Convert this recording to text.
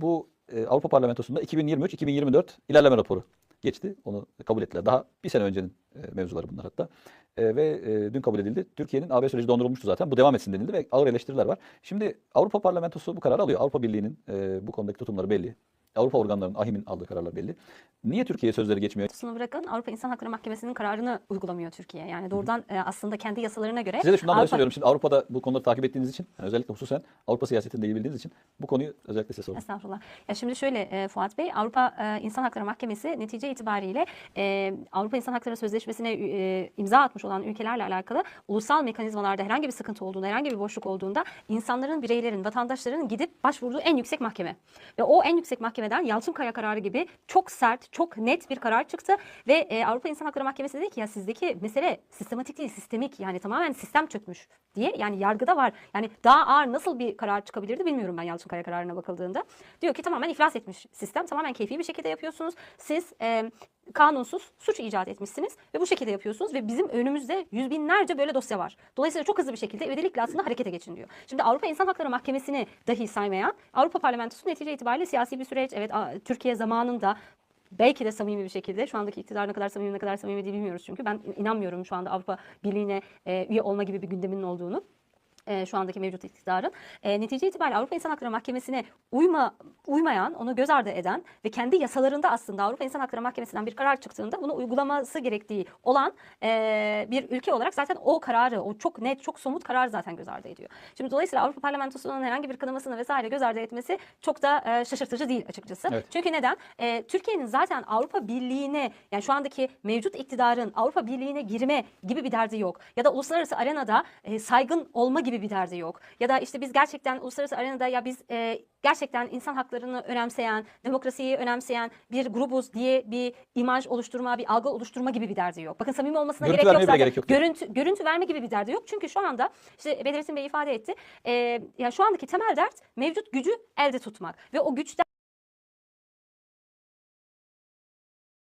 bu e, Avrupa Parlamentosu'nda 2023-2024 ilerleme raporu geçti. Onu kabul ettiler. Daha bir sene öncenin e, mevzuları bunlar hatta. E, ve e, dün kabul edildi. Türkiye'nin AB süreci dondurulmuştu zaten. Bu devam etsin denildi ve ağır eleştiriler var. Şimdi Avrupa Parlamentosu bu kararı alıyor. Avrupa Birliği'nin e, bu konudaki tutumları belli. Avrupa organlarının, AHİM'in aldığı kararlar belli. Niye Türkiye sözleri geçmiyor? Sunu bırakın Avrupa İnsan Hakları Mahkemesi'nin kararını uygulamıyor Türkiye. Yani doğrudan e, aslında kendi yasalarına göre Size de şundan dolayı Avrupa söylüyorum. Şimdi Avrupa'da bu konuları takip ettiğiniz için, yani özellikle hususen Avrupa siyasetinde iyi bildiğiniz için bu konuyu özellikle size sordum. Estağfurullah. Ya şimdi şöyle e, Fuat Bey, Avrupa e, İnsan Hakları Mahkemesi netice itibariyle e, Avrupa İnsan Hakları Sözleşmesi'ne e, imza atmış olan ülkelerle alakalı ulusal mekanizmalarda herhangi bir sıkıntı olduğunda, herhangi bir boşluk olduğunda insanların, bireylerin, vatandaşların gidip başvurduğu en yüksek mahkeme. Ve o en yüksek mahkemeden Yalçınkaya kararı gibi çok sert, çok net bir karar çıktı ve e, Avrupa İnsan Hakları Mahkemesi dedi ki ya sizdeki mesele sistematik değil, sistemik yani tamamen sistem çökmüş diye yani yargıda var. Yani daha ağır nasıl bir karar çıkabilirdi bilmiyorum ben Yalçınkaya kararına bakıldığında. Diyor ki tamamen iflas etmiş sistem. Tamamen keyfi bir şekilde yapıyorsunuz. Siz e, kanunsuz suç icat etmişsiniz ve bu şekilde yapıyorsunuz ve bizim önümüzde yüz binlerce böyle dosya var. Dolayısıyla çok hızlı bir şekilde ivedilikle aslında harekete geçin diyor. Şimdi Avrupa İnsan Hakları Mahkemesi'ni dahi saymayan Avrupa Parlamentosu netice itibariyle siyasi bir süreç. Evet Türkiye zamanında belki de samimi bir şekilde şu andaki iktidar ne kadar samimi ne kadar samimi değil bilmiyoruz çünkü ben inanmıyorum şu anda Avrupa Birliği'ne e, üye olma gibi bir gündeminin olduğunu e, şu andaki mevcut iktidarın. E, netice itibariyle Avrupa İnsan Hakları Mahkemesi'ne uyma, uymayan, onu göz ardı eden ve kendi yasalarında aslında Avrupa İnsan Hakları Mahkemesi'nden bir karar çıktığında bunu uygulaması gerektiği olan e, bir ülke olarak zaten o kararı, o çok net, çok somut karar zaten göz ardı ediyor. Şimdi dolayısıyla Avrupa Parlamentosu'nun herhangi bir kınamasını vesaire göz ardı etmesi çok da e, şaşırtıcı değil açıkçası. Evet. Çünkü neden? E, Türkiye'nin zaten Avrupa Birliği'ne yani şu andaki mevcut iktidarın Avrupa Birliği'ne girme gibi bir derdi yok. Ya da uluslararası arenada e, saygın olma gibi bir derdi yok. Ya da işte biz gerçekten uluslararası arenada ya biz e, gerçekten insan haklarını önemseyen, demokrasiyi önemseyen bir grubuz diye bir imaj oluşturma, bir algı oluşturma gibi bir derdi yok. Bakın samimi olmasına Görüntü gerek yok zaten. gerek yok. Görüntü, görüntü verme gibi bir derdi yok. Çünkü şu anda işte Bedrettin Bey ifade etti. E, ya şu andaki temel dert mevcut gücü elde tutmak ve o güçten